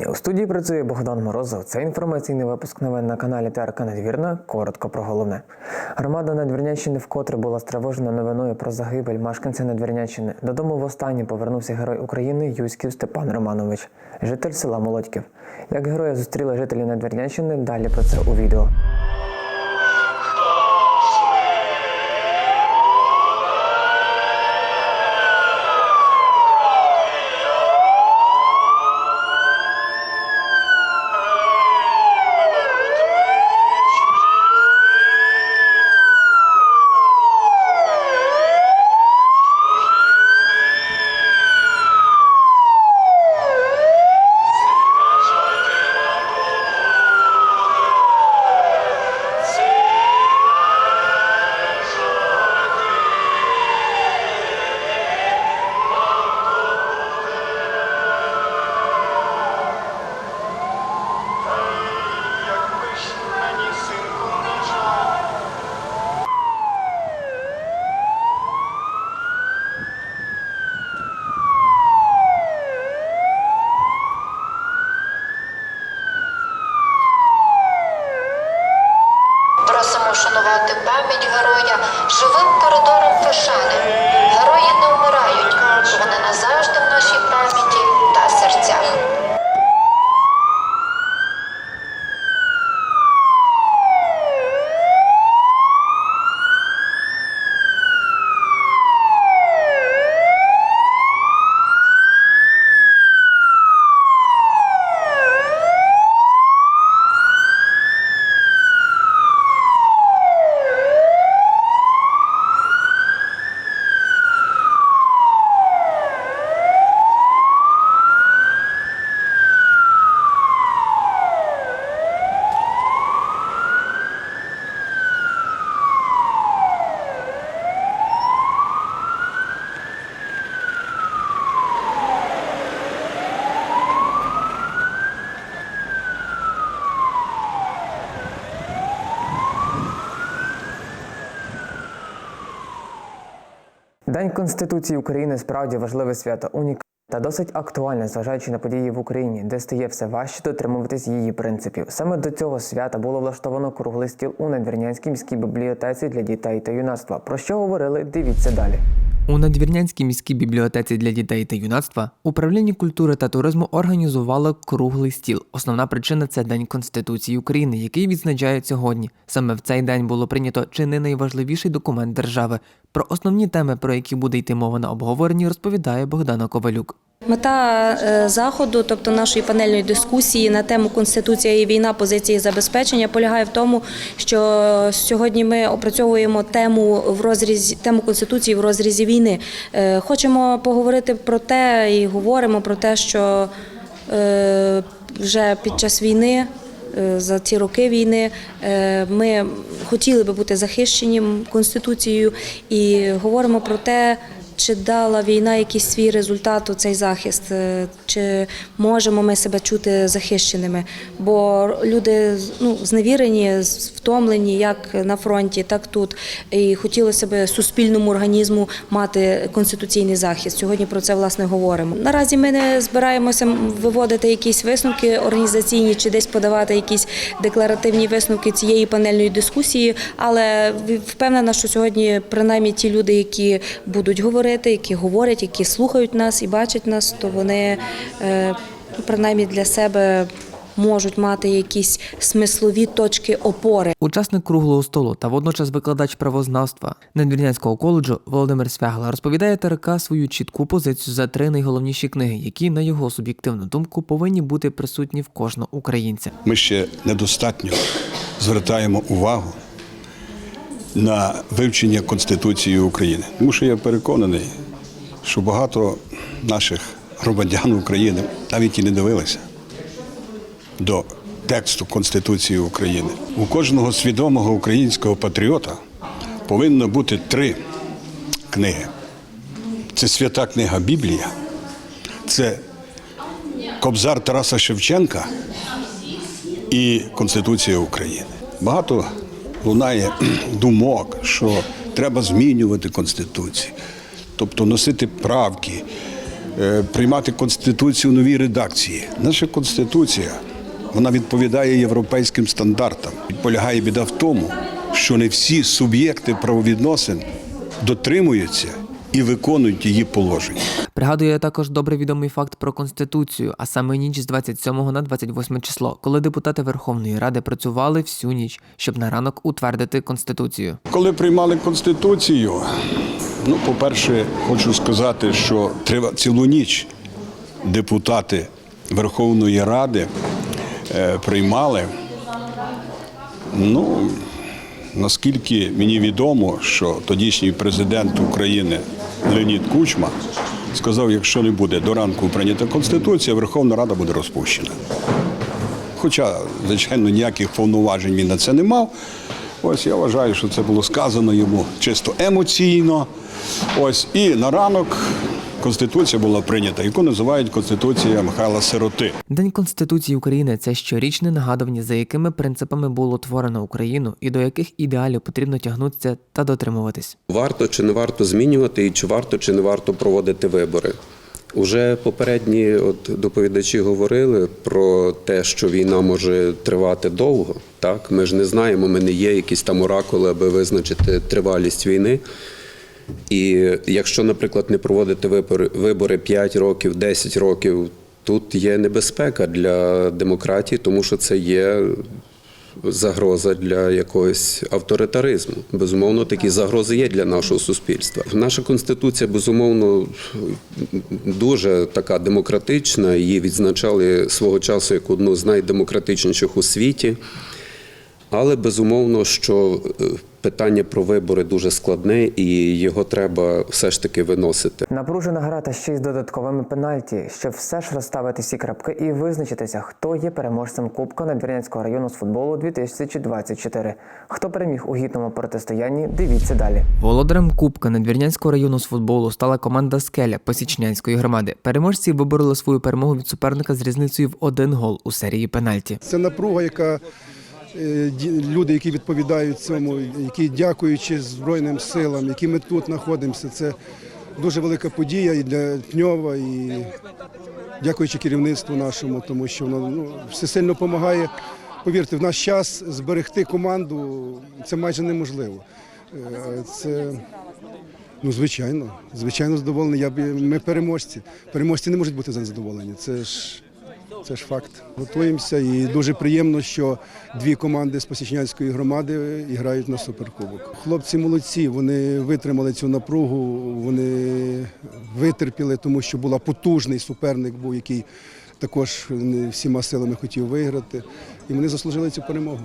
Вітання у студії працює Богдан Морозов. Це інформаційний випуск новин на каналі ТРК Надвірна. Коротко про головне. Громада Надвірнянщини вкотре була стривожена новиною про загибель мешканця Надвірнянщини. Додому востаннє повернувся герой України Юськів Степан Романович, житель села Молодьків. Як героя зустріли жителі Надвірнянщини, далі про це у відео. День Конституції України справді важливе свято, унікальне та досить актуальне, зважаючи на події в Україні, де стає все важче дотримуватись її принципів. Саме до цього свята було влаштовано круглий стіл у Надвірнянській міській бібліотеці для дітей та юнацтва. Про що говорили? Дивіться далі. У Надвірнянській міській бібліотеці для дітей та юнацтва управління культури та туризму організувало круглий стіл. Основна причина це День Конституції України, який відзначають сьогодні. Саме в цей день було прийнято чи не найважливіший документ держави. Про основні теми, про які буде йти мова на обговоренні, розповідає Богдана Ковалюк. Мета е, заходу, тобто нашої панельної дискусії на тему Конституція і війна, позиції забезпечення, полягає в тому, що сьогодні ми опрацьовуємо тему в розрізі тему Конституції в розрізі війни. Е, Хочемо поговорити про те і говоримо про те, що е, вже під час війни. За ці роки війни ми хотіли би бути захищені конституцією і говоримо про те, чи дала війна якийсь свій результат у цей захист? Е, Чи можемо ми себе чути захищеними? Бо люди ну, зневірені, втомлені як на фронті, так тут. І хотілося б суспільному організму мати конституційний захист. Сьогодні про це власне говоримо. Наразі ми не збираємося виводити якісь висновки організаційні чи десь подавати якісь декларативні висновки цієї панельної дискусії, але впевнена, що сьогодні принаймні ті люди, які будуть говорити, які говорять, які слухають нас і бачать нас, то вони е, принаймні для себе можуть мати якісь смислові точки опори. Учасник круглого столу та водночас викладач правознавства Надвірнянського коледжу Володимир Свягла розповідає ТРК свою чітку позицію за три найголовніші книги, які, на його суб'єктивну думку, повинні бути присутні в кожного українця. ми ще недостатньо звертаємо увагу на вивчення Конституції України. Тому що я переконаний, що багато наших громадян України навіть і не дивилися до тексту Конституції України. У кожного свідомого українського патріота повинно бути три книги. Це свята книга Біблія, це Кобзар Тараса Шевченка і Конституція України. Багато лунає думок, що треба змінювати Конституцію, тобто носити правки, е, приймати конституцію в новій редакції. Наша конституція вона відповідає європейським стандартам. Полягає біда в тому, що не всі суб'єкти правовідносин дотримуються і виконують її положення. Пригадує також добре відомий факт про конституцію, а саме ніч з 27 на 28 число, коли депутати Верховної Ради працювали всю ніч, щоб на ранок утвердити конституцію. Коли приймали конституцію, ну, по-перше, хочу сказати, що треба цілу ніч депутати Верховної Ради е, приймали. Ну, наскільки мені відомо, що тодішній президент України Леонід Кучма сказав, якщо не буде до ранку прийнята Конституція, Верховна Рада буде розпущена. Хоча, звичайно, ніяких повноважень він на це не мав. Ось я вважаю, що це було сказано йому чисто емоційно. Ось і на ранок Конституція була прийнята, яку називають Конституція Михайла Сироти. День Конституції України це щорічне нагадування, за якими принципами було творено Україну і до яких ідеалів потрібно тягнутися та дотримуватись. Варто чи не варто змінювати, і чи варто чи не варто проводити вибори. Уже попередні от доповідачі говорили про те, що війна може тривати довго. Так, ми ж не знаємо, ми не є якісь там оракули, аби визначити тривалість війни. І якщо, наприклад, не проводити вибори, вибори 5 років, 10 років, тут є небезпека для демократії, тому що це є загроза для якогось авторитаризму. Безумовно, такі загрози є для нашого суспільства. Наша конституція, безумовно, дуже така демократична. Її відзначали свого часу як одну з найдемократичніших у світі. Але безумовно, що е, питання про вибори дуже складне, і його треба все ж таки виносити. Напружена гра та ще й з додатковими пенальті, щоб все ж розставити всі крапки і визначитися, хто є переможцем Кубка Надвірнянського району з футболу 2024. Хто переміг у гідному протистоянні, дивіться далі. Володарем Кубка Надвірнянського району з футболу стала команда Скеля Посічнянської громади. Переможці вибороли свою перемогу від суперника з різницею в один гол у серії пенальті. Це напруга, яка люди, які відповідають цьому, які дякуючи Збройним силам, які ми тут знаходимося, це дуже велика подія і для Тньова, і дякуючи керівництву нашому, тому що воно ну, все сильно допомагає. Повірте, в наш час зберегти команду це майже неможливо. Е, Це Ну, звичайно, звичайно, задоволений. Я ми переможці. Переможці не можуть бути задоволені. Це ж це ж факт. Готуємося і дуже приємно, що дві команди з Посічнянської громади грають на суперкубок. Хлопці молодці, вони витримали цю напругу, вони витерпіли, тому що була потужний суперник, був який також не всіма силами хотів виграти, і вони заслужили цю перемогу.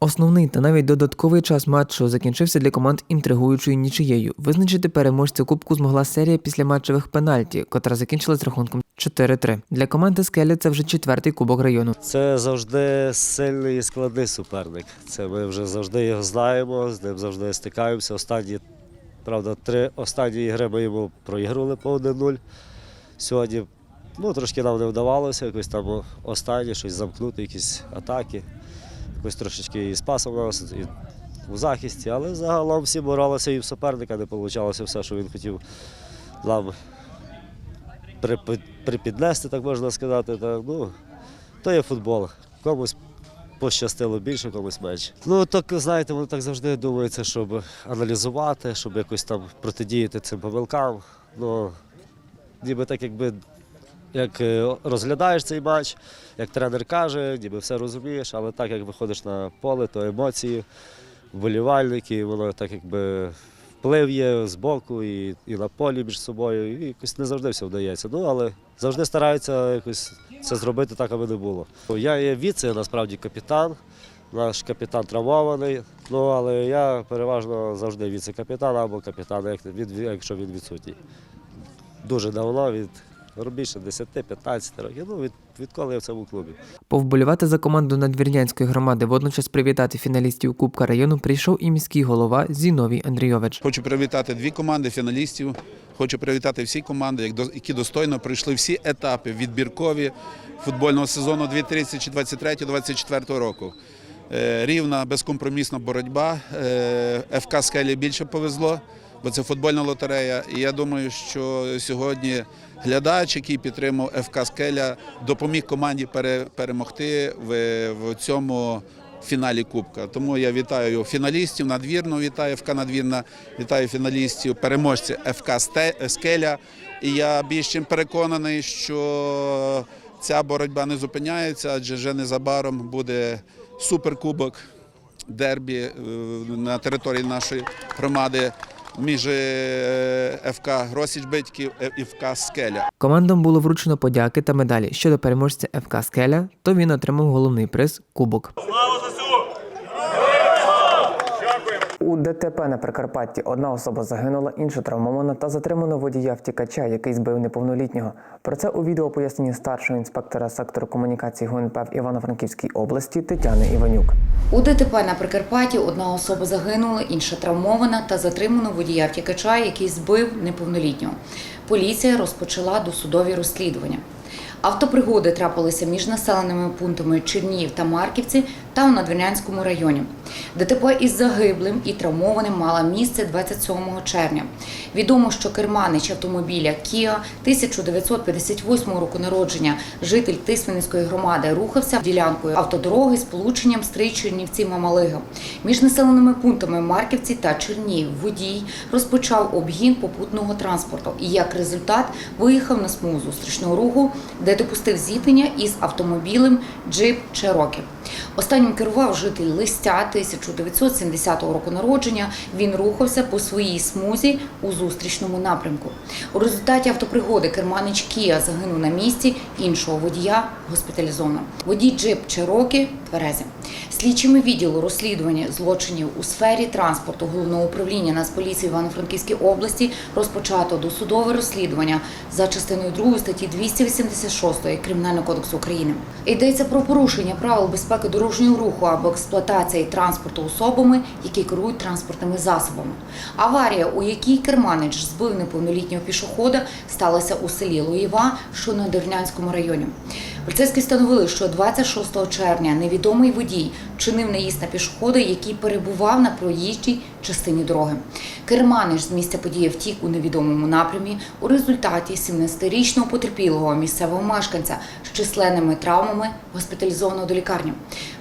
Основний та навіть додатковий час матчу закінчився для команд інтригуючою нічиєю. Визначити переможця кубку змогла серія післяматчевих пенальті, котра закінчилась рахунком 4-3. Для команди Скеля це вже четвертий кубок району. Це завжди сильний і складний суперник. Це ми вже завжди його знаємо, з ним завжди стикаємося. Останні, правда, три останні ігри ми йому проіграли по 1-0. Сьогодні ну, трошки нам не вдавалося, якось там останні щось замкнути, якісь атаки. Якось трошечки і спасом нас, і у захисті, але загалом всі боролися і в суперника не вийшло все, що він хотів нам припіднести, так можна сказати. Так, ну, то є футбол. Комусь пощастило більше, комусь менше. Ну, так, знаєте, воно так завжди думається, щоб аналізувати, щоб якось там протидіяти цим помилкам. Ну, ніби так, якби як е, розглядаєш цей матч, як тренер каже, ніби все розумієш, але так як виходиш на поле, то емоції, вболівальники, воно так якби вплив є з боку і, і на полі між собою, і якось не завжди все вдається. Ну, але завжди стараються якось це зробити так, аби не було. Я є віце, насправді капітан. Наш капітан травмований, ну але я переважно завжди віце-капітан або капітан, якщо він відсутній. Дуже давно, від більше 10-15 років. Ну, від, відколи я в цьому клубі. Повболівати за команду Надвірнянської громади, водночас привітати фіналістів Кубка району прийшов і міський голова Зіновій Андрійович. Хочу привітати дві команди фіналістів. Хочу привітати всі команди, як до- які достойно пройшли всі етапи відбіркові футбольного сезону 2023-2024 року. Е, Рівна безкомпромісна боротьба. Е, ФК Скелі більше повезло. Бо це футбольна лотерея. І я думаю, що сьогодні глядач, який підтримав ФК Скеля, допоміг команді пере- перемогти в, цьому фіналі Кубка. Тому я вітаю фіналістів, надвірну вітаю ФК Надвірна, вітаю фіналістів, переможців ФК Скеля. І я більш чим переконаний, що ця боротьба не зупиняється, адже вже незабаром буде суперкубок дербі е, на території нашої громади між е, ФК Гросіч Битьків і ФК Скеля. Командам було вручено подяки та медалі. Щодо переможця ФК Скеля, то він отримав головний приз Кубок. У ДТП на Прикарпатті одна особа загинула, інша травмована та затримано водія втікача, який збив неповнолітнього. Про це у відео пояснення старшого інспектора сектору комунікації ГУНП в Івано-Франківській області Тетяни Іванюк. У ДТП на Прикарпатті одна особа загинула, інша травмована та затримано водія втікача, який збив неповнолітнього. Поліція розпочала досудові розслідування. Автопригоди трапилися між населеними пунктами Чернігів та Марківці та у Надвірнянському районі. ДТП із загиблим і травмованим мала місце 27 червня. Відомо, що керманич автомобіля Kia 1958 року народження, житель Тисменницької громади, рухався ділянкою автодороги з полученням стрий Чернівці Мамалига. Між населеними пунктами Марківці та Чернігів водій розпочав обгін попутного транспорту і як результат виїхав на смугу зустрічного руху, де допустив зіткнення із автомобілем Джип Черокі. Останнім керував житель Листя 1970 року народження. Він рухався по своїй смузі у зустрічному напрямку. У результаті автопригоди керманич Кія загинув на місці, іншого водія госпіталізовано. Водій Джип Черокі тверезі. Слідчими відділу розслідування злочинів у сфері транспорту головного управління Нацполіції Івано-Франківській області розпочато досудове розслідування за частиною 2 статті 286 Кримінального кодексу України. Йдеться про порушення правил безпеки дорожнього руху або експлуатації транспорту особами, які керують транспортними засобами. Аварія, у якій керманич збив неповнолітнього пішохода, сталася у селі Луєва, що на Дернянському районі. Поліцейські встановили, що 26 червня невідомий водій чинив наїзд на пішохода, який перебував на проїжджій частині дороги. Керманич з місця події втік у невідомому напрямі. У результаті 17-річного потерпілого місцевого мешканця з численними травмами госпіталізовано до лікарні.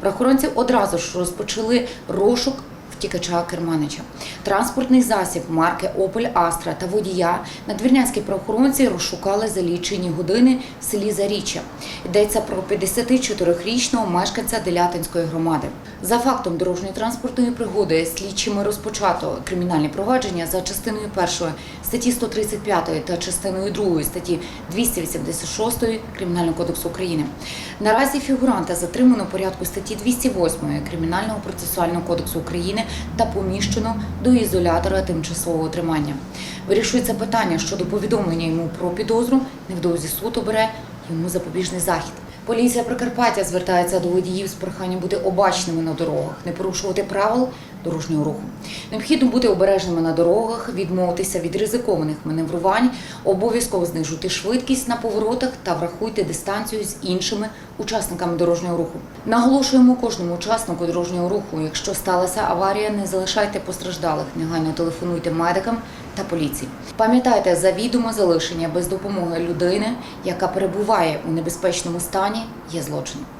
Правоохоронці одразу ж розпочали розшук втікача Керманича. Транспортний засіб марки Опель Астра та водія надвірнянські правоохоронці розшукали за лічені години в селі Заріччя. Йдеться про 54-річного мешканця Делятинської громади. За фактом дорожньої транспортної пригоди слідчими розпочато кримінальне провадження за частиною першої статті 135 та частиною 2 статті 286 Кримінального кодексу України. Наразі фігуранта затримано порядку статті 208 Кримінального процесуального кодексу України та поміщено до ізолятора тимчасового тримання. Вирішується питання щодо повідомлення йому про підозру. Невдовзі суд обере йому запобіжний захід. Поліція Прикарпаття звертається до водіїв з проханням бути обачними на дорогах, не порушувати правил дорожнього руху. Необхідно бути обережними на дорогах, відмовитися від ризикованих маневрувань, обов'язково знижуйте швидкість на поворотах та врахуйте дистанцію з іншими учасниками дорожнього руху. Наголошуємо кожному учаснику дорожнього руху. Якщо сталася аварія, не залишайте постраждалих, негайно телефонуйте медикам та поліції. Пам'ятайте, завідомо залишення без допомоги людини, яка перебуває у небезпечному стані, є злочином.